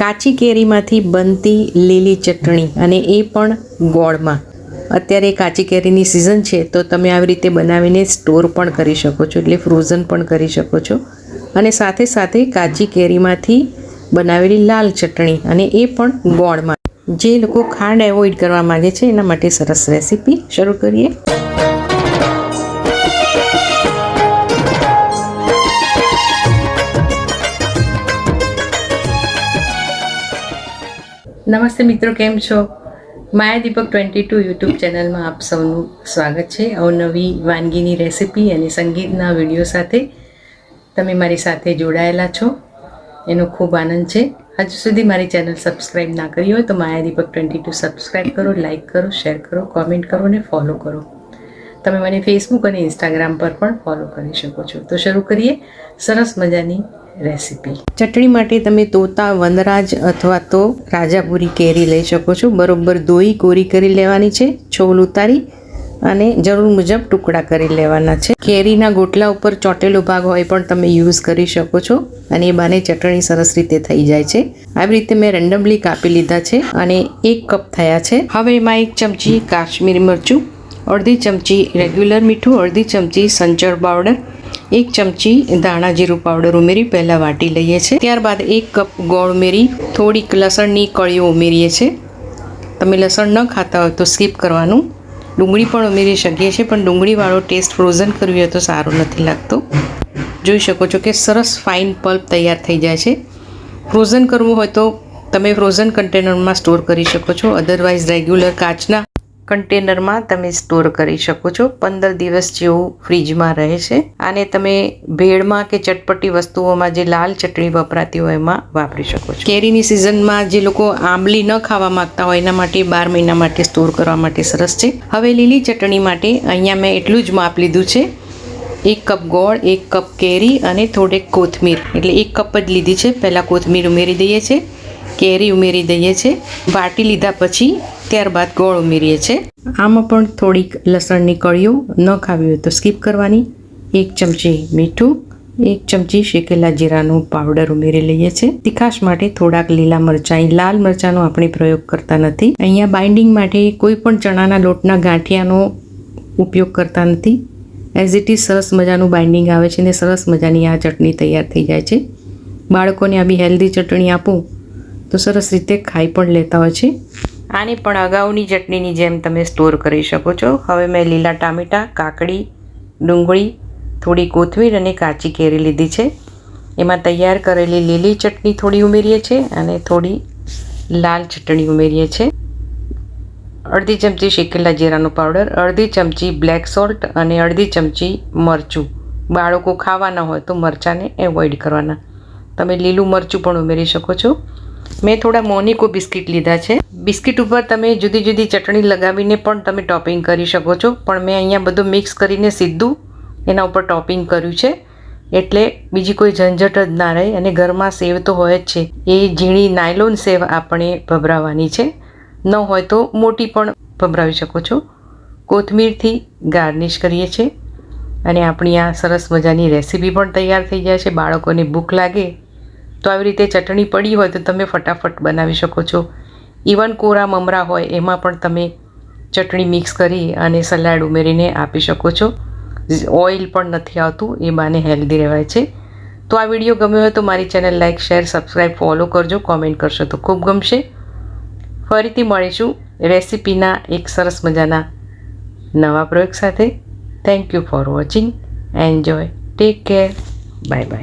કાચી કેરીમાંથી બનતી લીલી ચટણી અને એ પણ ગોળમાં. અત્યારે કાચી કેરીની સિઝન છે, તો તમે આવી રીતે બનાવીને સ્ટોર પણ કરી શકો છો, એટલે ફ્રોઝન પણ કરી શકો છો. અને સાથે સાથે કાચી કેરીમાંથી બનાવેલી લાલ ચટણી અને એ પણ ગોળમાં. જે લોકો ખાંડ એવોઇડ કરવા માગે છે, એના માટે સરસ રેસીપી શરૂ કરીએ. નમસ્તે મિત્રો, કેમ છો? Maya Deepak twenty two YouTube ચેનલમાં આપ સૌનું સ્વાગત છે. અવનવી વાનગીની રેસિપી અને સંગીતના વીડિયો સાથે તમે મારી સાથે જોડાયેલા છો. એનો ખૂબ આનંદ છે. હજુ સુધી મારી ચેનલ સબસ્ક્રાઈબ ના કરી હોય તો Maya Deepak twenty two subscribe કરો, લાઇક કરો, શેર કરો, કોમેન્ટ કરો અને ફોલો કરો. તમે મને ફેસબુક અને ઇન્સ્ટાગ્રામ પર પણ ફોલો કરી શકો છો. તો શરૂ કરીએ સરસ મજાની રેસીપી ચટણી માટે તમે તોતા, વનરાજ અથવા તો રાજાપુરી કેરી લઈ શકો છો. બરોબર ધોઈ કોરી કરી લેવાની છે, છોલ ઉતારી અને જરૂર મુજબ ટુકડા કરી લેવાના છે. કેરીના ગોટલા ઉપર ચોટેલો ભાગ હોય પણ તમે યુઝ કરી શકો છો અને એ બાને ચટણી સરસ રીતે થઈ જાય છે. આવી રીતે મેં રેન્ડમલી કાપી લીધા છે અને એક કપ થયા છે. હવે એમાં એક ચમચી કાશ્મીરી મરચું અડધી ચમચી રેગ્યુલર મીઠું, અડધી ચમચી સંચળ પાવડર એક ચમચી ધાણા જીરું પાવડર ઉમેરી પહેલાં વાટી લઈએ છીએ. ત્યારબાદ એક કપ ગોળ ઉમેરી થોડીક લસણની કળીઓ ઉમેરીએ છીએ. તમે લસણ ન ખાતા હોય તો સ્કીપ કરવાનું. ડુંગળી પણ ઉમેરી શકીએ છીએ, પણ ડુંગળીવાળો ટેસ્ટ ફ્રોઝન કરવી હોય તો સારું નથી લાગતો. જોઈ શકો છો કે સરસ ફાઇન પલ્પ તૈયાર થઈ જાય છે. ફ્રોઝન કરવું હોય તો તમે ફ્રોઝન કન્ટેનરમાં સ્ટોર કરી શકો છો. અધરવાઇઝ રેગ્યુલર કાચના કન્ટેનરમાં તમે સ્ટોર કરી શકો છો. પંદર દિવસ જેવું ફ્રીજમાં રહે છે. આને તમે ભેળમાં કે ચટપટી વસ્તુઓમાં જે લાલ ચટણી વપરાતી હોય એમાં વાપરી શકો છો. કેરીની સિઝનમાં જે લોકો આંબલી ન ખાવા માંગતા હોય, એના માટે બાર મહિના માટે સ્ટોર કરવા માટે સરસ છે. હવે લીલી ચટણી માટે અહીંયા મેં એટલું જ માપ લીધું છે. એક કપ ગોળ, એક કપ કેરી અને થોડેક કોથમીર. એટલે એક કપ જ લીધી છે. પહેલાં કોથમીર ઉમેરી દઈએ છીએ. કેરી ઉમેરી દઈએ છીએ વાટી લીધા પછી ત્યારબાદ ગોળ ઉમેરીએ છીએ આમાં પણ થોડીક લસણની કળીઓ ન ખાવી હોય તો સ્કીપ કરવાની. એક ચમચી મીઠું, એક ચમચી શેકેલા જીરાનો પાવડર ઉમેરી લઈએ છીએ તીખાશ માટે થોડાક લીલા મરચાં, લાલ મરચાંનો આપણે પ્રયોગ કરતા નથી. અહીંયા બાઇન્ડિંગ માટે કોઈ પણ ચણાના લોટના ગાંઠિયાનો ઉપયોગ કરતા નથી. એઝ ઇટ ઇઝ સરસ મજાનું બાઇન્ડિંગ આવે છે ને સરસ મજાની આ ચટણી તૈયાર થઈ જાય છે. બાળકોને આ બી હેલ્ધી ચટણી આપું. તો સરસ રીતે ખાઈ પણ લેતા હોય છે. આને પણ અગાઉની ચટણીની જેમ તમે સ્ટોર કરી શકો છો. હવે મેં લીલા ટામેટાં, કાકડી, ડુંગળી, થોડી કોથમીર અને કાચી કેરી લીધી છે. એમાં તૈયાર કરેલી લીલી ચટણી થોડી ઉમેરીએ છીએ અને થોડી લાલ ચટણી ઉમેરીએ છીએ અડધી ચમચી શેકેલા જીરાનો પાવડર, અડધી ચમચી બ્લેક સોલ્ટ અને અડધી ચમચી મરચું. બાળકો ખાવાના હોય તો મરચાંને એવોઇડ કરવાના. તમે લીલું મરચું પણ ઉમેરી શકો છો. મેં થોડા મોનિકો બિસ્કિટ લીધા છે. બિસ્કિટ ઉપર તમે જુદી જુદી ચટણી લગાવીને પણ તમે ટોપિંગ કરી શકો છો. પણ મેં અહીંયા બધું મિક્સ કરીને સીધું એના ઉપર ટોપિંગ કર્યું છે. એટલે બીજી કોઈ ઝંઝટ જ ના રહે અને ઘરમાં સેવ તો હોય જ છે. એ ઝીણી નાયલોન સેવ આપણે ભભરાવાની છે. ન હોય તો મોટી પણ ભભરાવી શકો છો. કોથમીરથી ગાર્નિશ કરીએ છીએ. અને આપણી આ સરસ મજાની રેસીપી પણ તૈયાર થઈ જાય છે. બાળકોને ભૂખ લાગે તો આવી રીતે ચટણી પડી હોય તો તમે ફટાફટ બનાવી શકો છો. ઇવન કોરા મમરા હોય એમાં પણ તમે ચટણી મિક્સ કરી અને સલાડ ઉમેરીને આપી શકો છો. ઓઇલ પણ નથી આવતું, એ બાને હેલ્ધી રહેવાય છે. તો આ વીડિયો ગમ્યો હોય તો મારી channel like share subscribe follow કરજો કોમેન્ટ કરશો તો ખૂબ ગમશે. ફરીથી મળીશું રેસિપીના એક સરસ મજાના નવા પ્રયોગ સાથે. Thank you for watching enjoy take care bye bye